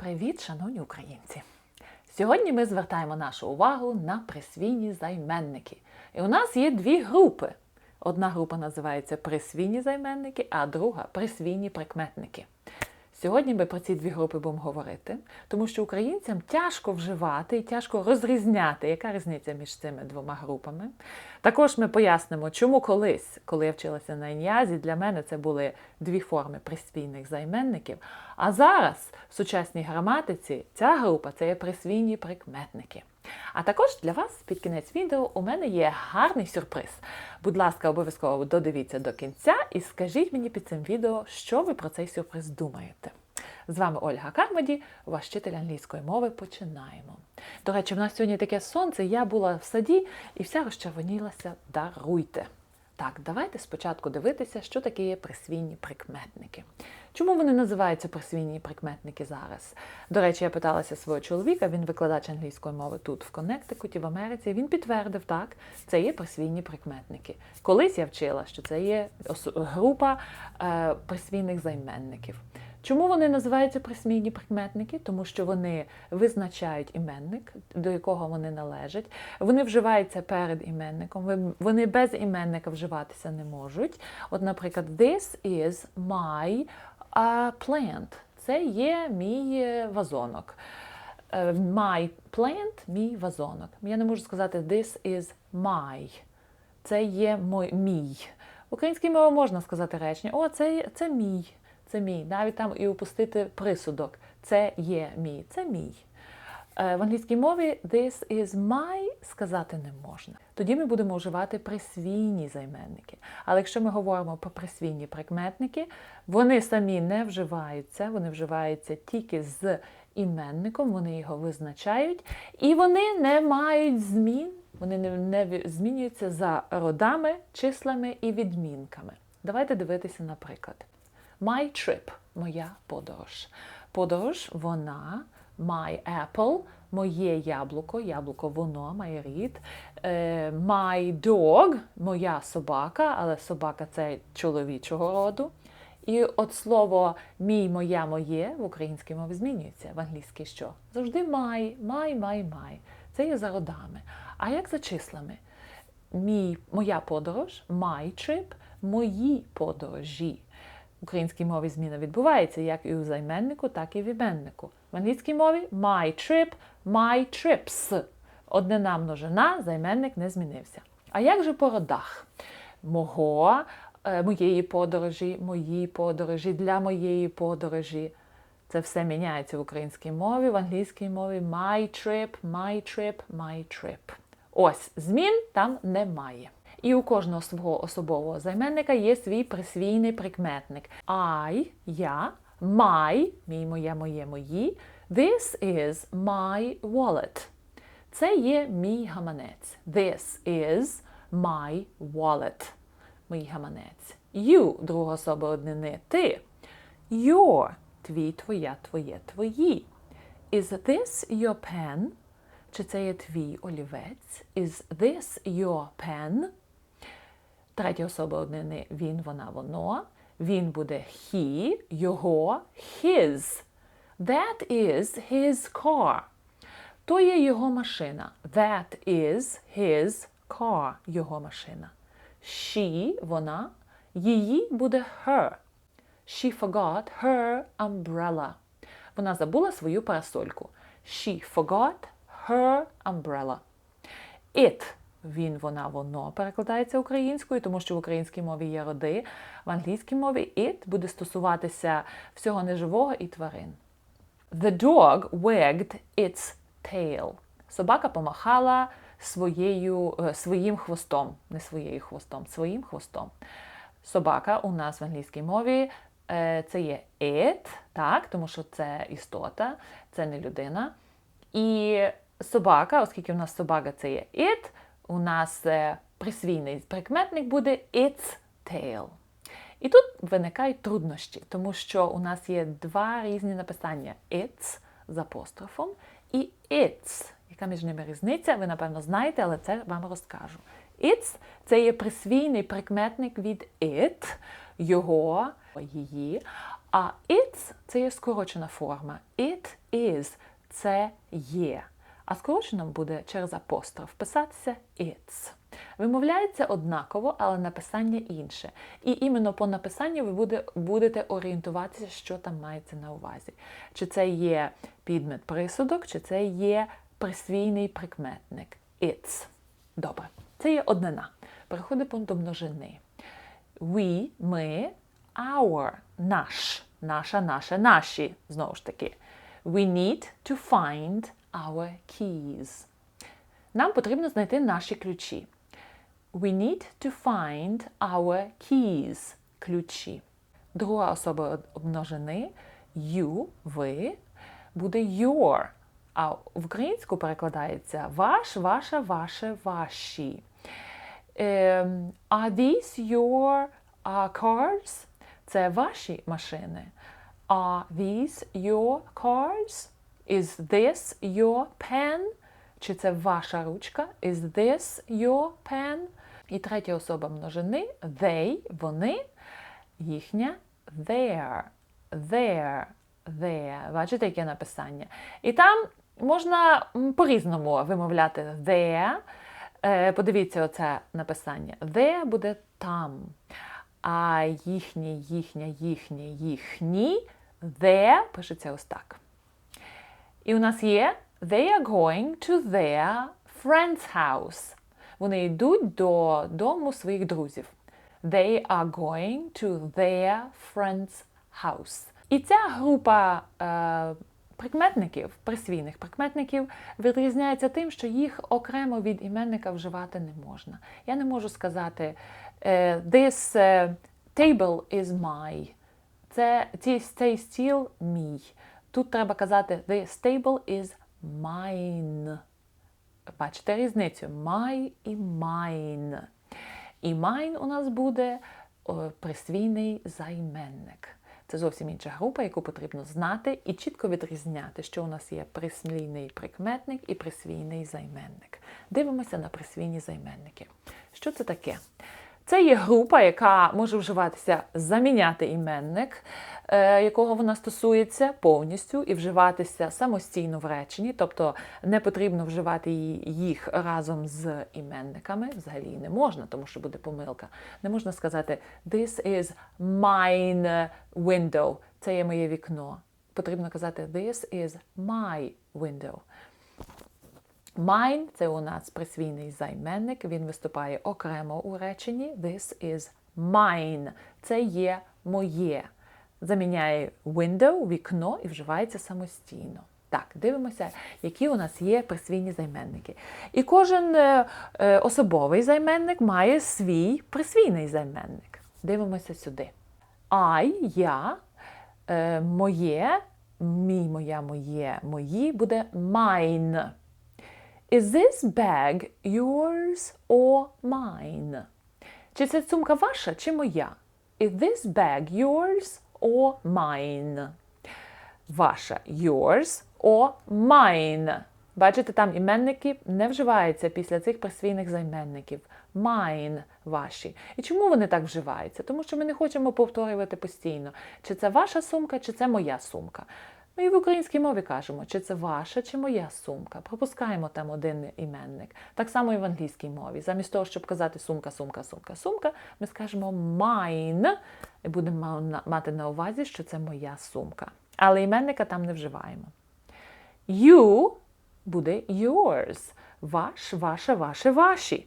Привіт, шановні українці! Сьогодні ми звертаємо нашу увагу на присвійні займенники. І у нас є дві групи. Одна група називається присвійні займенники, а друга присвійні прикметники. Сьогодні ми про ці дві групи будемо говорити, тому що українцям тяжко вживати і тяжко розрізняти, яка різниця між цими двома групами. Також ми пояснимо, чому колись, коли я вчилася на ін'язі, для мене це були дві форми присвійних займенників. А зараз в сучасній граматиці ця група це є присвійні прикметники. А також для вас під кінець відео у мене є гарний сюрприз. Будь ласка, обов'язково додивіться до кінця і скажіть мені під цим відео, що ви про цей сюрприз думаєте. З вами Ольга Кармаді, ваш вчитель англійської мови. Починаємо. До речі, в нас сьогодні таке сонце, я була в саді і вся розчервонілася. Даруйте. Так, давайте спочатку дивитися, що таке є присвійні прикметники. Чому вони називаються присвійні прикметники зараз? До речі, я питалася свого чоловіка, він викладач англійської мови тут, в Коннектикуті, в Америці. Він підтвердив, так, це є присвійні прикметники. Колись я вчила, що це є група е, присвійних займенників. Чому вони називаються присмійні прикметники? Тому що вони визначають іменник, до якого вони належать. Вони вживаються перед іменником. Вони без іменника вживатися не можуть. От, наприклад, this is my plant. Це є мій вазонок. Uh, my plant мій вазонок. Я не можу сказати this is my. Це є мій. В українській мові можна сказати речення, о, це, це мій це мій. Навіть там і опустити присудок. Це є мій, це мій. Е, в англійській мові this is my сказати не можна. Тоді ми будемо вживати присвійні займенники. Але якщо ми говоримо про присвійні прикметники, вони самі не вживаються, вони вживаються тільки з іменником, вони його визначають, і вони не мають змін, вони не змінюються за родами, числами і відмінками. Давайте дивитися, наприклад. My trip моя подорож. Подорож вона, my apple, моє яблуко, яблуко воно, my рід. My dog, моя собака, але собака це чоловічого роду. І от слово мій, моя, моє в українській мові змінюється. В англійській що? Завжди my, my, my, my. Це є за родами. А як за числами? Мій, Моя подорож, my trip, мої подорожі. Українській мові зміна відбувається як і у займеннику, так і в іменнику. В англійській мові my trip, my trips. Однина множина, займенник не змінився. А як же по родах? Мого, е, моєї подорожі, мої подорожі, для моєї подорожі. Це все міняється в українській мові, в англійській мові my trip, my trip, my trip. Ось змін там немає. І у кожного свого особового займенника є свій присвійний прикметник. I – я, my – мій, моє, моє, мої. This is my wallet. Це є мій гаманець. This is my wallet. Мій гаманець. You – друга особа однини. Ти. Your – твій, твоя, твоє, твої. Is this your pen? Чи це є твій олівець? Is this your pen? Третя особа однини він, вона, воно. Він буде he, його, his. That is his car. То є його машина. That is his car. Його машина. She, вона, її буде her. She forgot her umbrella. Вона забула свою парасольку. She forgot her umbrella. It він, вона, воно перекладається українською, тому що в українській мові є роди. В англійській мові it буде стосуватися всього неживого і тварин. The dog wagged its tail. Собака помахала своєю, своїм хвостом, не своєю хвостом, своїм хвостом. Собака у нас в англійській мові це є it, так, тому що це істота, це не людина. І собака, оскільки у нас собака це є it, у нас присвійний прикметник буде its tail. І тут виникають труднощі, тому що у нас є два різні написання its з апострофом і its. Яка між ними різниця? Ви, напевно, знаєте, але це вам розкажу. Its це є присвійний прикметник від it, його, її. А it's це є скорочена форма. It is це є. А скорочено буде через апостроф писатися it's. Вимовляється однаково, але написання інше. І іменно по написанню ви буде, будете орієнтуватися, що там мається на увазі. Чи це є підмет присудок, чи це є присвійний прикметник. It's. Добре. Це є однина. Переходимо до множини. We, ми, our, наш, наша, наше, наші. Знову ж таки. We need to find our keys. Нам потрібно знайти наші ключі. We need to find our keys. Ключі. Друга особа множини you, ви, буде your. А в українську перекладається ваш, ваша, ваше, ваші. Ем, Are these your uh, cars? Це ваші машини. Are these your cars? Is this your pen? Чи це ваша ручка? Is this your pen? І третя особа множини they, вони, їхня their, their, their. Бачите, яке написання? І там можна по-різному вимовляти their. Е, Подивіться оце написання. There буде там. А їхнє, їхня, їхнє, їхні, their пишеться ось так. І у нас є They are going to their friend's house. Вони йдуть до дому своїх друзів. They are going to their friend's house. І ця група е, прикметників, присвійних прикметників, відрізняється тим, що їх окремо від іменника вживати не можна. Я не можу сказати е, This е, table is my. Це цей, стіл мій. Тут треба казати This table is mine. Бачите різницю? My і mine. І mine у нас буде присвійний займенник. Це зовсім інша група, яку потрібно знати і чітко відрізняти, що у нас є присвійний прикметник і присвійний займенник. Дивимося на присвійні займенники. Що це таке? Це є група, яка може вживатися заміняти іменник, е, якого вона стосується повністю, і вживатися самостійно в реченні, тобто не потрібно вживати їх разом з іменниками. Взагалі не можна, тому що буде помилка. Не можна сказати This is mine window. Це є моє вікно. Потрібно казати This is my window. Mine – це у нас присвійний займенник, він виступає окремо у реченні. This is mine. Це є моє. Заміняє window, вікно і вживається самостійно. Так, дивимося, які у нас є присвійні займенники. І кожен е, е, особовий займенник має свій присвійний займенник. Дивимося сюди. I, я, е, моє, мій, моя, моє, мої буде mine. Is this bag yours or mine? Чи ця сумка ваша чи моя? Is this bag yours or mine? Ваша yours or mine. Бачите, там іменники не вживаються після цих присвійних займенників. Mine ваші. І чому вони так вживаються? Тому що ми не хочемо повторювати постійно, чи це ваша сумка, чи це моя сумка. Ми і в українській мові кажемо, чи це ваша, чи моя сумка. Пропускаємо там один іменник. Так само і в англійській мові. Замість того, щоб казати сумка, сумка, сумка, сумка, ми скажемо mine і будемо мати на увазі, що це моя сумка. Але іменника там не вживаємо. You буде yours. Ваш, ваша, ваше, ваші.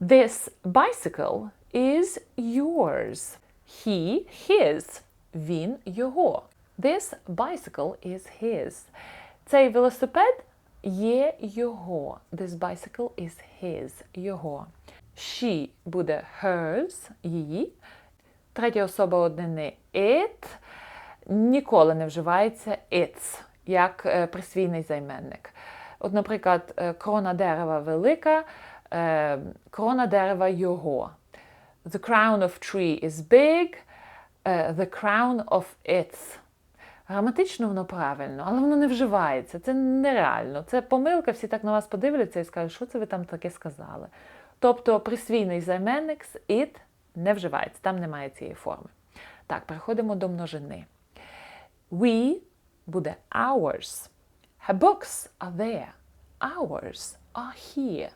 This bicycle is yours. He, his. Він його. This bicycle is his. Цей велосипед є його. This bicycle is his. Його. She буде hers, її. Третя особа однини it. Ніколи не вживається its, як е, присвійний займенник. От, наприклад, е, крона дерева велика, е, крона дерева його. The crown of tree is big, the crown of its. Граматично воно правильно, але воно не вживається. Це нереально. Це помилка, всі так на вас подивляться і скажуть, що це ви там таке сказали. Тобто присвійний займенник з it не вживається, там немає цієї форми. Так, переходимо до множини. We буде ours. Her books are there. Ours are here.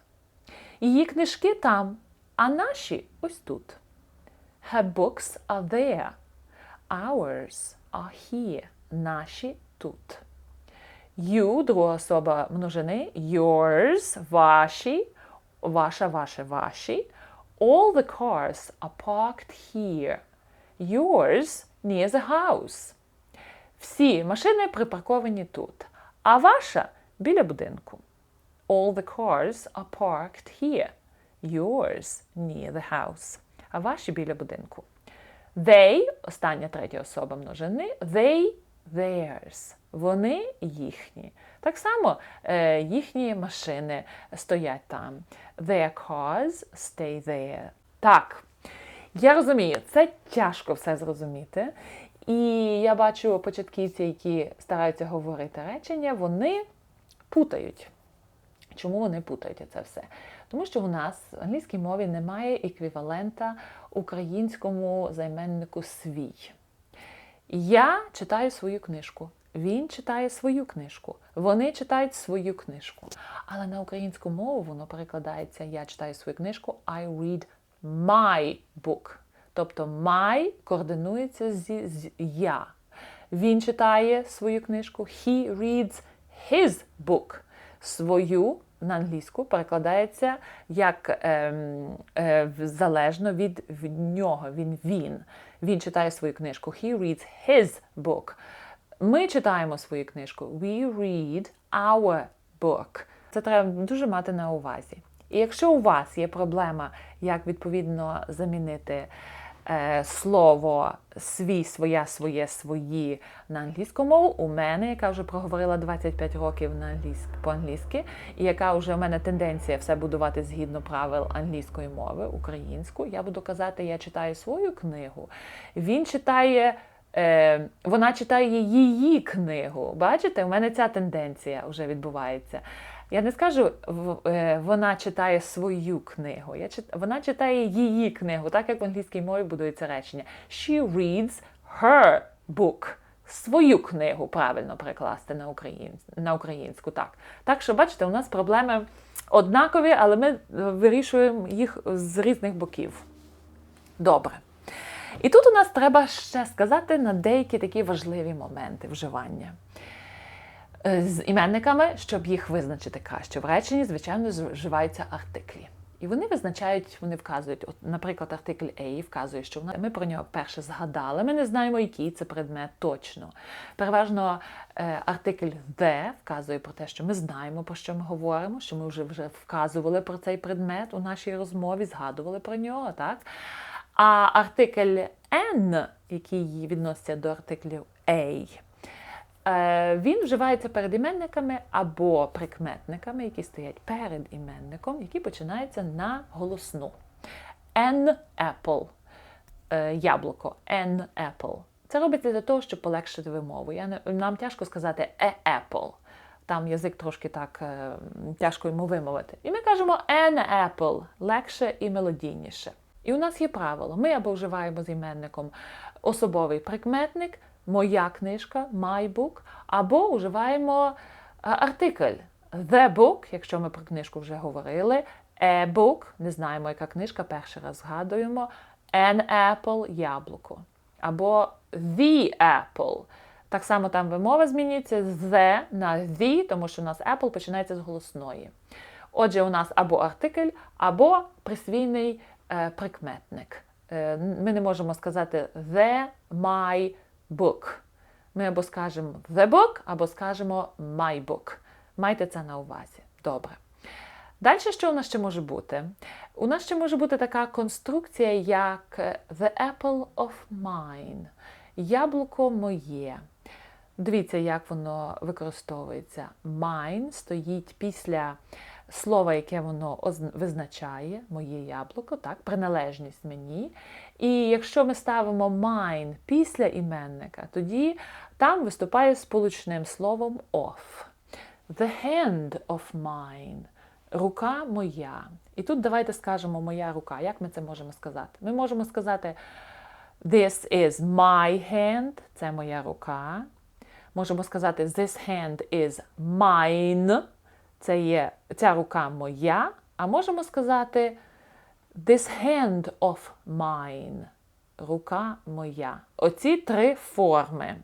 Її книжки там, а наші ось тут. Her books are there. Ours are here. Наші тут. You, друга особа множини, yours, ваші, ваша, ваше, ваші. All the cars are parked here. Yours near the house. Всі машини припарковані тут, а ваша біля будинку. All the cars are parked here. Yours near the house. А ваші біля будинку. They, остання третя особа множини, they theirs. Вони їхні. Так само е, їхні машини стоять там. Their cars stay there. Так, я розумію, це тяжко все зрозуміти. І я бачу початківці, які стараються говорити речення, вони путають. Чому вони путають це все? Тому що у нас в англійській мові немає еквівалента українському займеннику свій. Я читаю свою книжку. Він читає свою книжку. Вони читають свою книжку. Але на українську мову воно перекладається Я читаю свою книжку I read my book. Тобто my координується зі з я. Він читає свою книжку. He reads his book. Свою на англійську перекладається як ем, е, залежно від, від нього. Він він. Він читає свою книжку. He reads his book. Ми читаємо свою книжку. We read our book. Це треба дуже мати на увазі. І якщо у вас є проблема, як відповідно замінити слово свій, своя, своє, свої на англійську мову, у мене, яка вже проговорила 25 років на англійськ, по-англійськи, і яка вже в мене тенденція все будувати згідно правил англійської мови, українську, я буду казати, я читаю свою книгу. Він читає. Е, вона читає її книгу. Бачите, у мене ця тенденція вже відбувається. Я не скажу, е, вона читає свою книгу. Я чит... Вона читає її книгу, так як в англійській мові будується речення. She reads her book. Свою книгу правильно перекласти на україн... на українську. Так. так що, бачите, у нас проблеми однакові, але ми вирішуємо їх з різних боків. Добре. І тут у нас треба ще сказати на деякі такі важливі моменти вживання. Е, з іменниками, щоб їх визначити краще. В реченні, звичайно, вживаються артиклі. І вони визначають, вони вказують, от, наприклад, артикль A вказує, що ми про нього перше згадали. Ми не знаємо, який це предмет точно. Переважно е, артикль The вказує про те, що ми знаємо, про що ми говоримо, що ми вже вже вказували про цей предмет у нашій розмові, згадували про нього. так? А артикль N, який відноситься до артиклів A, він вживається перед іменниками або прикметниками, які стоять перед іменником, які починаються на голосну. An apple е, яблуко, an apple. Це робиться для того, щоб полегшити вимову. Я не, Нам тяжко сказати a apple. Там язик трошки так е, тяжко йому вимовити. І ми кажемо an apple легше і мелодійніше. І у нас є правило: ми або вживаємо з іменником особовий прикметник, моя книжка, my book, або вживаємо артикль the book, якщо ми про книжку вже говорили, a book, не знаємо, яка книжка, перший раз згадуємо, an apple яблуко. Або the apple. Так само там вимова змінюється the на the, тому що у нас apple починається з голосної. Отже, у нас або артикль, або присвійний Е, прикметник. Е, ми не можемо сказати the my book. Ми або скажемо the book, або скажемо my book. Майте це на увазі. Добре. Далі, що у нас ще може бути? У нас ще може бути така конструкція, як The apple of mine. Яблуко моє. Дивіться, як воно використовується. Mine стоїть після слово, яке воно визначає, моє яблуко, так, приналежність мені. І якщо ми ставимо mine після іменника, тоді там виступає сполучним словом of. The hand of mine. Рука моя. І тут давайте скажемо моя рука. Як ми це можемо сказати? Ми можемо сказати This is my hand. Це моя рука. Можемо сказати This hand is mine. Це є ця рука моя. А можемо сказати This hand of mine. Рука моя. Оці три форми.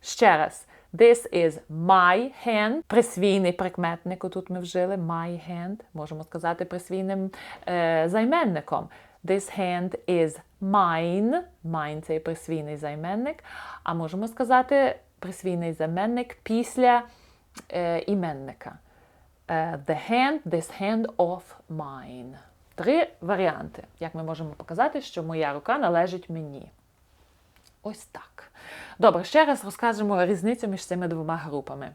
Ще раз. This is my hand. Присвійний прикметник. Тут ми вжили my hand. Можемо сказати присвійним е, займенником. This hand is mine. Mine це присвійний займенник. А можемо сказати присвійний займенник після е, іменника. Uh, the hand, this hand of mine. Три варіанти, як ми можемо показати, що моя рука належить мені. Ось так. Добре, ще раз розкажемо різницю між цими двома групами.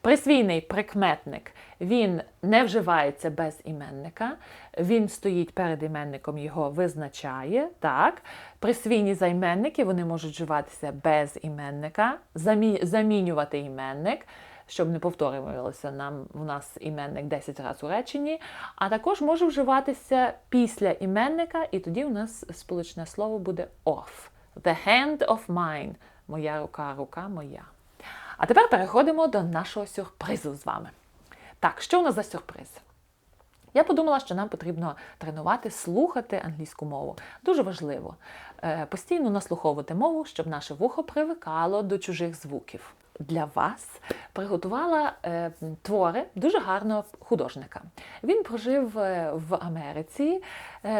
Присвійний прикметник він не вживається без іменника, він стоїть перед іменником, його визначає. Так. Присвійні займенники вони можуть вживатися без іменника, замінювати іменник щоб не повторювалося нам у нас іменник 10 разів у реченні, а також може вживатися після іменника, і тоді у нас сполучне слово буде off. The hand of mine. Моя рука, рука моя. А тепер переходимо до нашого сюрпризу з вами. Так, що у нас за сюрприз? Я подумала, що нам потрібно тренувати, слухати англійську мову. Дуже важливо е, постійно наслуховувати мову, щоб наше вухо привикало до чужих звуків для вас приготувала е, твори дуже гарного художника. Він прожив е, в Америці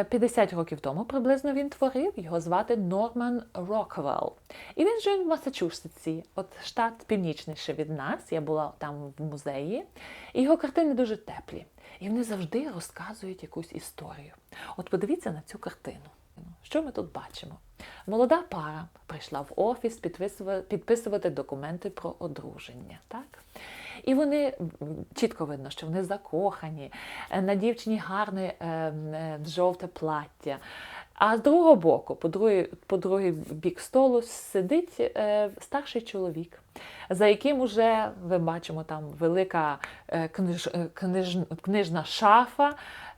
50 е, років тому. Приблизно він творив. Його звати Норман Роквелл. І він жив в Масачусетсі, от штат північніше від нас. Я була там в музеї. І його картини дуже теплі. І вони завжди розказують якусь історію. От подивіться на цю картину. Що ми тут бачимо? Молода пара прийшла в офіс підписувати документи про одруження. Так? І вони чітко видно, що вони закохані, е, на дівчині гарне е, е, жовте плаття. А з другого боку, по другий, по другий бік столу, сидить е, старший чоловік, за яким уже ми бачимо там велика книж, книж, книжна шафа,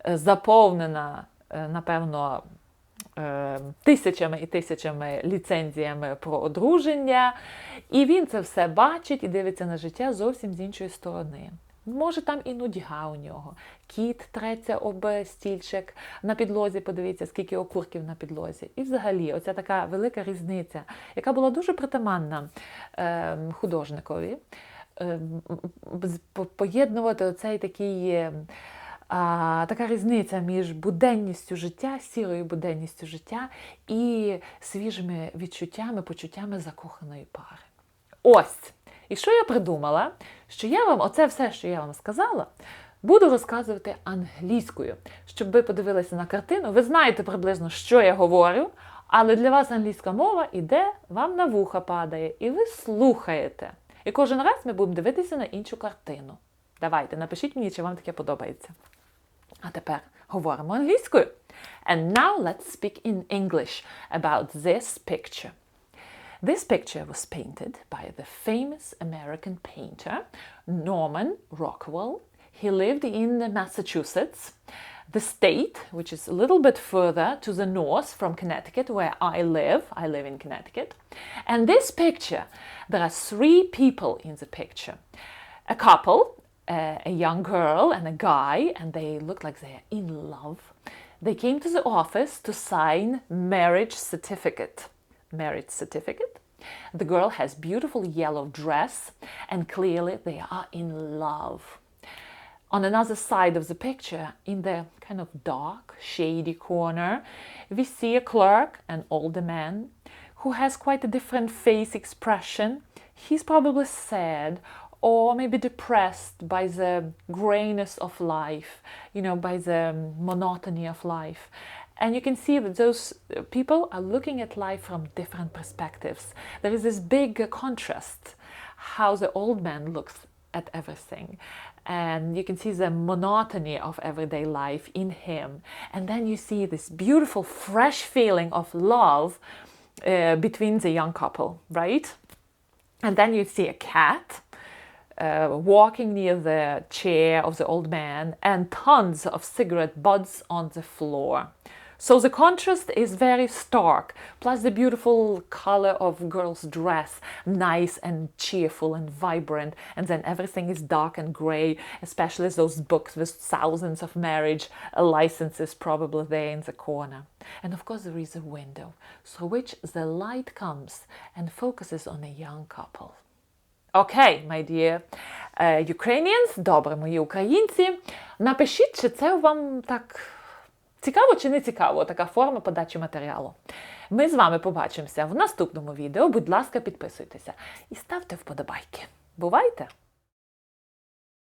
заповнена, напевно, тисячами і тисячами ліцензіями про одруження. І він це все бачить і дивиться на життя зовсім з іншої сторони. Може, там і нудьга у нього. Кіт треться об стільчик на підлозі, подивіться, скільки окурків на підлозі. І взагалі, оця така велика різниця, яка була дуже притаманна е, художникові, е, поєднувати оцей такий а, така різниця між буденністю життя, сірою буденністю життя і свіжими відчуттями, почуттями закоханої пари. Ось. І що я придумала? Що я вам, оце все, що я вам сказала, буду розказувати англійською, щоб ви подивилися на картину. Ви знаєте приблизно, що я говорю, але для вас англійська мова іде, вам на вуха падає, і ви слухаєте. І кожен раз ми будемо дивитися на іншу картину. Давайте, напишіть мені, чи вам таке подобається. А тепер говоримо англійською. And now let's speak in English about this picture. This picture was painted by the famous American painter Norman Rockwell. He lived in Massachusetts, the state, which is a little bit further to the north from Connecticut, where I live. I live in Connecticut. And this picture, there are three people in the picture a couple, a, a young girl and a guy, and they look like they're in love. They came to the office to sign marriage certificate. Marriage certificate. The girl has beautiful yellow dress, and clearly they are in love. On another side of the picture, in the kind of dark, shady corner, we see a clerk, an older man, who has quite a different face expression. He's probably sad or maybe depressed by the grayness of life, you know, by the monotony of life. And you can see that those people are looking at life from different perspectives. There is this big contrast how the old man looks at everything. And you can see the monotony of everyday life in him. And then you see this beautiful, fresh feeling of love uh, between the young couple, right? And then you see a cat uh, walking near the chair of the old man and tons of cigarette butts on the floor. So the contrast is very stark, plus the beautiful color of girl's dress, nice and cheerful and vibrant, and then everything is dark and gray, especially those books with thousands of marriage licenses probably there in the corner. And of course, there is a window through which the light comes and focuses on a young couple. Окей, my dear е, Ukrainians, добре, мої українці. Напишіть, чи це вам так цікаво чи не цікаво така форма подачі матеріалу. Ми з вами побачимося в наступному відео. Будь ласка, підписуйтеся і ставте вподобайки. Бувайте!